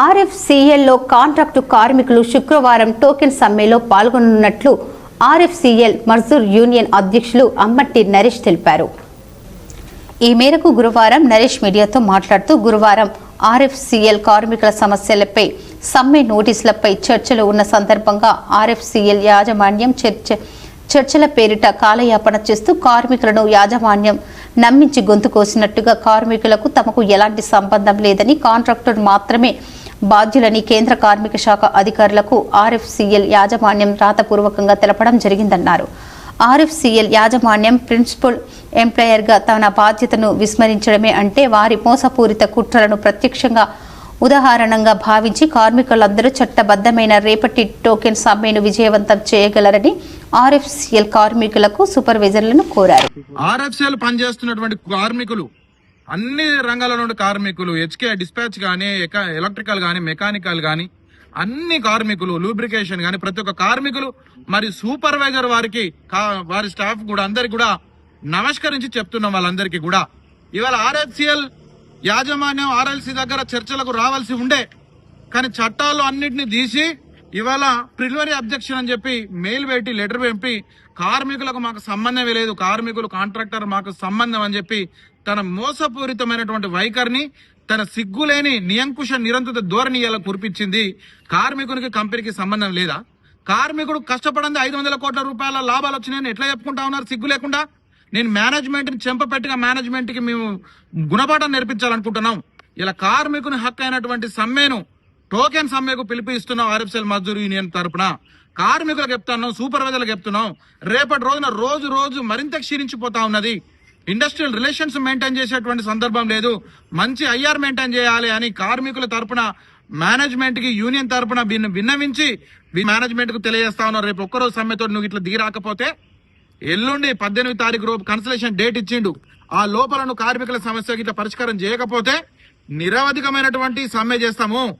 ఆర్ఎఫ్సిఎల్లో contract కార్మికులు శుక్రవారం token సమ్మెలో పాల్గొనున్నట్లు ఆర్ఎఫ్సిఎల్ మర్జూర్ యూనియన్ అధ్యక్షులు అమ్మట్టి నరేష్ తెలిపారు. ఈ మేరకు గురువారం నరేష్ మీడియాతో మాట్లాడుతూ గురువారం ఆర్ఎఫ్సిఎల్ కార్మికుల సమస్యలపై సమ్మె నోటీసులపై చర్చలు ఉన్న సందర్భంగా ఆర్ఎఫ్సిఎల్ యాజమాన్యం చర్చ చర్చల పేరిట కాలయాపన చేస్తూ కార్మికులను యాజమాన్యం నమ్మించి గొంతు కోసినట్టుగా కార్మికులకు తమకు ఎలాంటి సంబంధం లేదని కాంట్రాక్టర్ మాత్రమే బాధ్యులని కేంద్ర కార్మిక శాఖ అధికారులకు ఆర్ఎఫ్సిఎల్ యాజమాన్యం రాతపూర్వకంగా తెలపడం జరిగిందన్నారు. ఆర్ఎఫ్సిఎల్ యాజమాన్యం ప్రిన్సిపల్ ఎంప్లాయర్గా తన బాధ్యతను విస్మరించడమే అంటే వారి మోసపూరిత కుట్రలను ప్రత్యక్షంగా ఉదాహరణంగా భావించి కార్మికులందరూ చట్టబద్ధమైన రేపటి టోకెన్ సమ్మెను విజయవంతం చేయగలరని ఆర్ఎఫ్సిఎల్ కార్మికులకు సూపర్వైజర్లను కోరారు. ఆర్ఎఫ్సిఎల్ పనిచేస్తున్నటువంటి కార్మికులు అన్ని రంగాల నుండి కార్మికులు హెచ్కే డిస్పాచ్ కానీ ఎలక్ట్రికల్ కానీ మెకానికల్ కానీ అన్ని కార్మికులు లూబ్రికేషన్ కానీ ప్రతి ఒక్క కార్మికులు మరి సూపర్వైజర్ వారికి వారి స్టాఫ్ కూడా అందరికి కూడా నమస్కరించి చెప్తున్నాం వాళ్ళందరికీ కూడా. ఇవాళ ఆర్హెచ్సిఎల్ యాజమాన్యం ఆర్ఎల్సి దగ్గర చర్చలకు రావాల్సి ఉండే కానీ చట్టాలు అన్నిటిని తీసి ఇవాళ ప్రిలివరీ అబ్జెక్షన్ అని చెప్పి మెయిల్ పెట్టి లెటర్ పంపి కార్మికులకు మాకు సంబంధమే లేదు కార్మికులు కాంట్రాక్టర్ మాకు సంబంధం అని చెప్పి తన మోసపూరితమైనటువంటి వైఖరిని తన సిగ్గులేని నియంకుశ నిరంతర ధోరణి ఇలా కురిపించింది. కార్మికునికి కంపెనీకి సంబంధం లేదా? కార్మికుడు కష్టపడింది ఐదు వందల కోట్ల రూపాయల లాభాలు వచ్చినాయని ఎట్లా చెప్పుకుంటా ఉన్నారు? సిగ్గు లేకుండా? నేను మేనేజ్మెంట్ని చెంపపెట్టిన మేనేజ్మెంట్కి మేము గుణపాఠం నేర్పించాలనుకుంటున్నాం. ఇలా కార్మికుని హక్కు అయినటువంటి సమ్మెను టోకెన్ సమ్మెకు పిలిపిస్తున్నాం ఆర్ఎఫ్ఎల్ మజ్దూర్ యూనియన్ తరపున. కార్మికులకు చెప్తున్నాం సూపర్వైజర్లకు చెప్తున్నాం రేపటి రోజున రోజు రోజు మరింత క్షీణించిపోతా ఉన్నది. ఇండస్ట్రియల్ రిలేషన్స్ మెయింటైన్ చేసేటువంటి సందర్భం లేదు. మంచి ఐఆర్ మెయింటైన్ చేయాలి అని కార్మికుల తరపున మేనేజ్మెంట్కి యూనియన్ తరపున విన్న- విన్నవించి మేనేజ్మెంట్కు తెలియజేస్తా ఉన్నారు రేపు ఒక్కరోజు సమ్మెతో నువ్వు ఇట్లా దిగిరాకపోతే ఎల్లుండి పద్దెనిమిది తారీఖు రోజు కన్సలేషన్ డేట్ ఇచ్చిండు. ఆ లోపల కార్మికుల సమస్యకి ఇట్లా పరిష్కారం చేయకపోతే నిరవధికమైనటువంటి సమ్మె చేస్తాము.